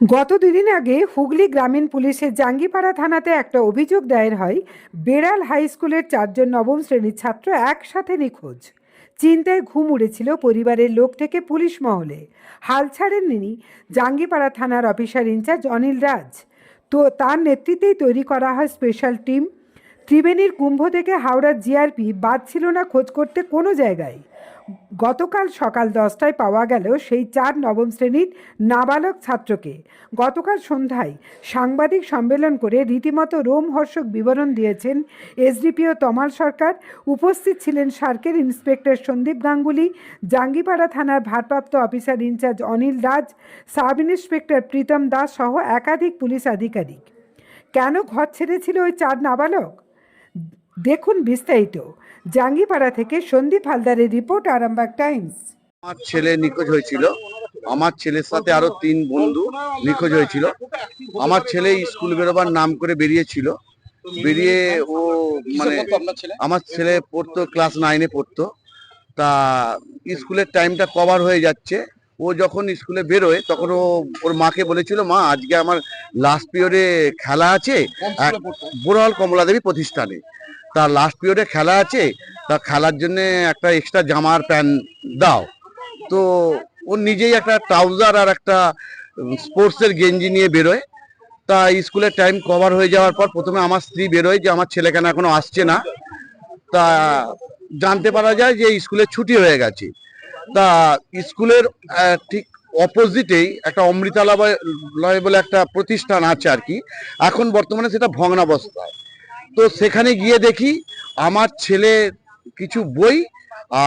গত দুদিন আগে হুগলি গ্রামীণ পুলিশের জাঙ্গিপাড়া থানাতে একটা অভিযোগ দায়ের হয়, বেড়াল হাই স্কুলের চারজন নবম শ্রেণির ছাত্র একসাথে নিখোঁজ। চিন্তায় ঘুম উড়েছিল পরিবারের লোক থেকে পুলিশ মহলে। হাল ছাড়েননি জাঙ্গিপাড়া থানার অফিসার ইনচার্জ অনিল রাজ। তো তার নেতৃত্বেই তৈরি করা হয় স্পেশাল টিম। ত্রিবেণীর কুম্ভ থেকে হাওড়ার জিআরপি বাদ ছিল না খোঁজ করতে কোনো জায়গায়। গতকাল সকাল দশটায় পাওয়া গেল সেই চার নবম শ্রেণির নাবালক ছাত্রকে। গতকাল সন্ধ্যায় সাংবাদিক সম্মেলন করে রীতিমতো রোমহর্ষক বিবরণ দিয়েছেন এসডিপিও তমাল সরকার। উপস্থিত ছিলেন সার্কের ইন্সপেক্টর সন্দীপ গাঙ্গুলি, জাঙ্গিপাড়া থানার ভারপ্রাপ্ত officer in-charge Anil Raj, sub inspector Pritam Das সহ একাধিক পুলিশ আধিকারিক। কেন ঘর ছেড়েছিল ওই চার নাবালক? দেখুন বিস্তারিত। জাঙ্গিপাড়া থেকে সন্দীপ হালদারের রিপোর্ট আরামবাগ টাইমস। আমার ছেলে নিখোঁজ হয়েছিল। আমার ছেলের সাথে আরও তিন বন্ধু নিখোঁজ হয়েছিল। আমার ছেলে স্কুল বেরোবার নাম করে বেরিয়েছিল। বেরিয়ে ও মানে আমার ছেলে পড়তো ক্লাস নাইনে পড়তো। তা স্কুলের টাইমটা কভার হয়ে যাচ্ছে। ও যখন স্কুলে বেরোয় তখন ও ওর মাকে বলেছিল মা আজকে আমার লাস্ট পিরিয়ডে খেলা আছে। এক- বুড়াল কমলা দেবী প্রতিষ্ঠানে। তা লাস্ট পিরিয়ডে খেলা আছে, তা খেলার জন্য একটা এক্সট্রা জামার প্যান্ট দাও। তো ও নিজেই একটা ট্রাউজার আর একটা স্পোর্টসের গেঞ্জি নিয়ে বেরোয়। তা স্কুলের টাইম কভার হয়ে যাওয়ার পর প্রথমে আমার স্ত্রী বেরোয় যে আমার ছেলে কেন এখনও আসছে না। তা জানতে পারা যায় যে স্কুলে ছুটি হয়ে গেছে। তা স্কুলের ঠিক অপোজিটেই একটা অমৃতালয় বলে একটা প্রতিষ্ঠান আছে আর কি। এখন বর্তমানে সেটা ভগ্নাবস্থায়। তো সেখানে গিয়ে দেখি আমার ছেলে কিছু বই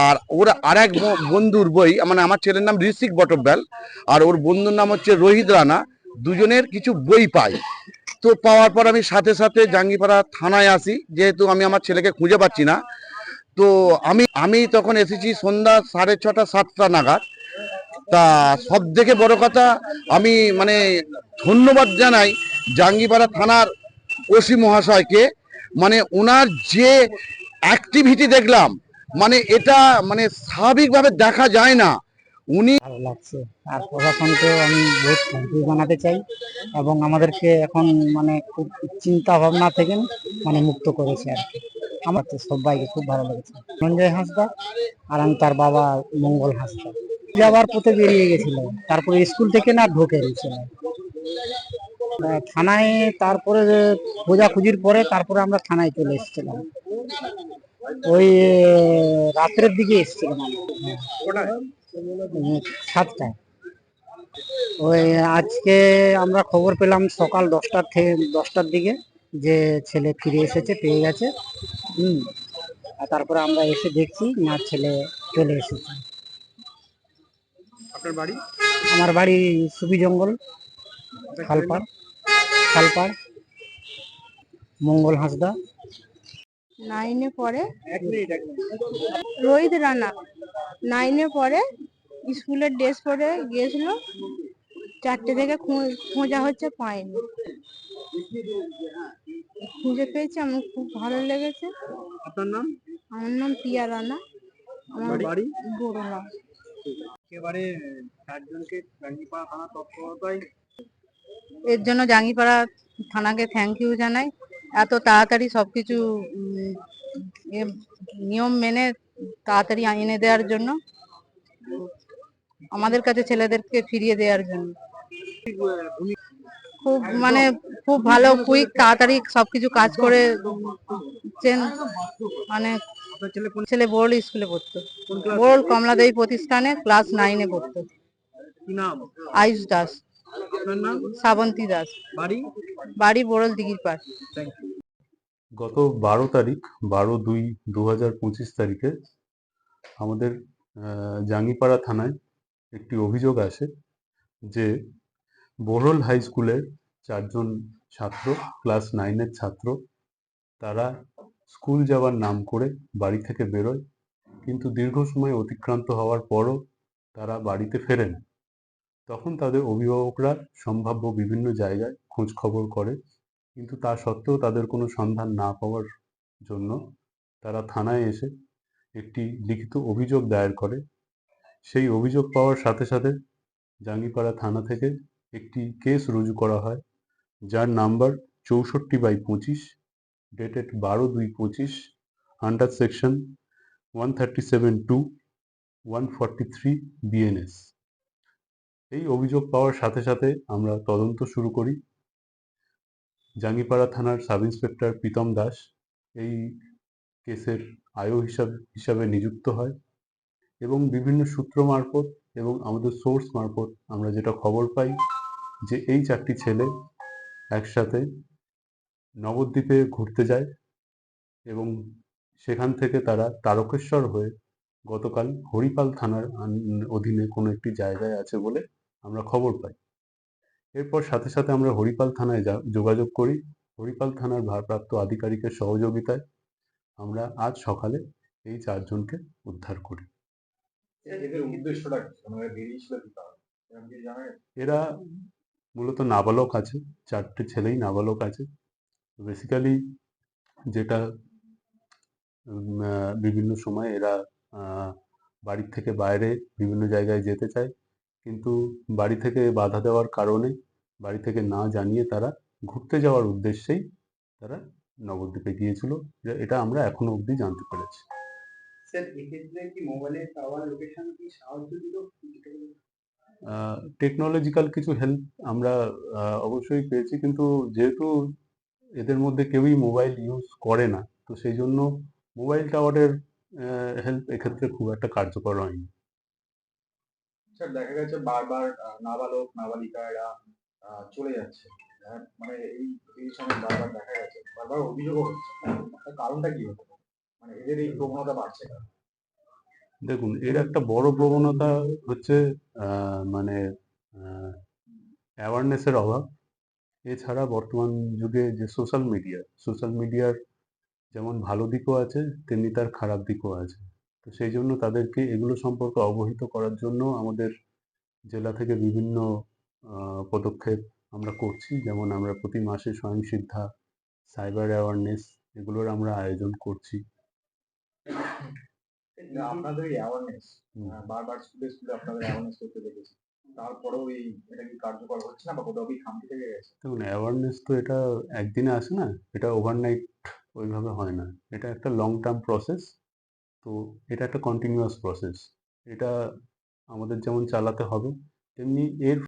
আর ওর আর এক বন্ধুর বই মানে আমার ছেলের নাম ঋষিক বটব্যাল আর ওর বন্ধুর নাম হচ্ছে রোহিত রানা, দুজনের কিছু বই পাই। তো পাওয়ার পর আমি সাথে সাথে জাঙ্গিপাড়া থানায় আসি, যেহেতু আমি আমার ছেলেকে খুঁজে পাচ্ছি না। তো আমি আমি তখন এসেছি সন্ধ্যা সাড়ে ছটা, সাতটা নাগাদ। তা সব থেকে বড় কথা, আমি মানে ধন্যবাদ জানাই জাঙ্গিপাড়া থানার ওসি মহাশয়কে মানে ওনার যে অ্যাক্টিভিটি দেখলাম মানে এটা মানে স্বাভাবিকভাবে দেখা যায় না। উনি ভালো লাগছে। আর প্রশাসনকে আমি বহুত থ্যাংক ইউ জানাতে চাই এবং আমাদেরকে এখন মানে খুব চিন্তা ভাবনা থেকে মানে মুক্ত করেছে আর কি। আমার তো সবাইকে খুব ভালো লেগেছে। সঞ্জয় হাঁসদা আর আমি তার বাবা মঙ্গল হাঁসদা। যাবার পথে বেরিয়ে গেছিল তারপরে স্কুল থেকে না ঢোকে ছিল থানায় তারপরে খোঁজাখুঁজির পরে তারপরে আমরা থানায় চলে এসেছিলাম। ওই রাত্রের দিকে এসেছিলাম। হ্যাঁ। সাতটায়। ওই আজকে আমরা খবর পেলাম সকাল দশটার থেকে দশটার দিকে যে ছেলে ফিরে এসেছে পেয়ে গেছে। হুম আর তারপরে আমরা এসে দেখছি না ছেলে চলে এসেছে। আপনার বাড়ি? আমার বাড়ি সুবি জঙ্গল খালপাড়। খালপাড় মঙ্গল হাঁসদা। নাইনে পড়ে এক মিনিট এক মিনিট রোহিত রানা। নাইনে পরে স্কুলের ড্রেস পরে গিয়েছিল। চারটে থেকে খোঁজা হচ্ছে পায়নি খুঁজে পেয়েছি আমার খুব ভালো লেগেছে। আপনার নাম? আমার নাম পিয়া রানা। আমার বাড়ি? বড়লা একেবারে চারজনকে থানা তৎপরতায় এর জন্য জাঙ্গিপাড়া থানাকে থ্যাংক ইউ জানাই। এত তাড়াতাড়ি সবকিছু নিয়ম মেনে তাড়াতাড়ি এনে দেওয়ার জন্য আমাদের কাছে ছেলেদেরকে ফিরিয়ে দেওয়ার জন্য। খুব মানে খুব ভালো কুইক তাড়াতাড়ি সবকিছু কাজ করে মানে ছেলে বোর্ড স্কুলে পড়তো। বোর্ড কমলাদেবী প্রতিষ্ঠানে ক্লাস নাইনে পড়তো। আয়ুষ দাস। আপনার নাম? শ্রাবন্তী দাস। বাড়ি? বাড়ি বোরল দিঘির পাড়। গত বারো তারিখ বারো দুই দু হাজার পঁচিশ তারিখে আমাদের জাঙ্গিপাড়া থানায় একটি অভিযোগ আসে যে বোরল হাই স্কুলের চারজন ছাত্র ক্লাস নাইনের ছাত্র তারা স্কুল যাওয়ার নাম করে বাড়ি থেকে বেরোয়। কিন্তু দীর্ঘ সময় অতিক্রান্ত হওয়ার পরও তারা বাড়িতে ফেরে না তখন তাদের অভিভাবকরা সম্ভাব্য বিভিন্ন জায়গায় খোঁজ খবর করে। কিন্তু তা সত্ত্বেও তাদের কোনো সন্ধান না পাওয়ার জন্য তারা থানায় এসে একটি লিখিত অভিযোগ দায়ের করে। সেই অভিযোগ পাওয়ার সাথে সাথে জাঙ্গিপাড়া থানা থেকে একটি কেস রুজু করা হয়, যার নাম্বার চৌষট্টি বাই পঁচিশ, ডেটেড বারো দুই পঁচিশ, under section one thirty seven two one forty three BNS এই অভিযোগ পাওয়ার সাথে সাথে আমরা তদন্ত শুরু করি। জাঙ্গিপাড়া থানার সাব ইন্সপেক্টর প্রীতম দাস এই কেসের আয়ো হিসাব, হিসাবে নিযুক্ত হয় এবং বিভিন্ন সূত্র মারফত এবং আমাদের সোর্স মারফত আমরা যেটা খবর পাই যে এই চারটি ছেলে একসাথে নবদ্বীপে ঘুরতে যায় এবং সেখান থেকে তারা তারকেশ্বর হয়ে গতকাল হরিপাল থানার অধীনে কোনো একটি জায়গায় আছে বলে আমরা খবর পাই। এরপর সাথে সাথে আমরা হরিপাল থানায় যা- যোগাযোগ করি। হরিপাল থানার ভারপ্রাপ্ত আধিকারিকের সহযোগিতায় আমরা আজ সকালে এই চারজনকে উদ্ধার করি। মানে? এরা মূলত নাবালক আছে চারটে ছেলেই নাবালক আছে। বেসিক্যালি যেটা বিভিন্ন সময় এরা বাড়ির থেকে বাইরে বিভিন্ন জায়গায় যেতে চায়। কিন্তু বাড়ি থেকে বাধা দেওয়ার কারণে বাড়ি থেকে না জানিয়ে তারা ঘুরতে যাওয়ার উদ্দেশ্যেই তারা নবদ্বীপে গিয়েছিল। এটা আমরা এখনও অবধি জানতে পেরেছি। টেকনোলজিক্যাল কিছু হেল্প আমরা অবশ্যই পেয়েছি। কিন্তু যেহেতু এদের মধ্যে কেউই মোবাইল ইউজ করে না তো সেই জন্য মোবাইল টাওয়ারের হেল্প এক্ষেত্রে খুব একটা কার্যকর হয়নি। স্যার দেখা গেছে বারবার নাবালক নাবালিকা এরা আহ, চলে যাচ্ছে। হ্যাঁ, মানে এই এই সময় বারবার দেখা গেছে বারবার অভিযোগও হচ্ছে। কারণটা কি পারে? মানে এদের এই প্রবণতা বাড়ছে কেন? দেখুন এর একটা বড় প্রবণতা হচ্ছে মানে অ্যাওয়ারনেসের অভাব। এছাড়া বর্তমান যুগে যে সোশ্যাল মিডিয়া সোশ্যাল মিডিয়ার যেমন ভালো দিকও আছে তেমনি তার খারাপ দিকও আছে। তো সেই জন্য তাদেরকে এগুলো সম্পর্কে অবহিত করার জন্য আমাদের জেলা থেকে বিভিন্ন পদক্ষেপ আমরা করছি। যেমন আমরা প্রতি মাসে স্বয়ংসিদ্ধা সাইবার অ্যাওয়ারনেস এগুলোর আমরা আয়োজন করছি। আপনাদের অ্যাওয়ারনেস বারবার স্কুলে স্কুলে আপনাদের অ্যাওয়ারনেস করতে দেখেছি। তারপরেও এই এটা কি কার্যকর হচ্ছে না বা কোথাও কি খামতি থেকে গেছে? দেখুন অ্যাওয়ারনেস তো এটা একদিনে আসে না এটা ওভারনাইট ওইভাবে হয় না। এটা একটা লং টার্ম প্রসেস তো এটা একটা কন্টিনিউয়াস প্রসেস এটা আমাদের যেমন চালাতে হবে তেমনি এর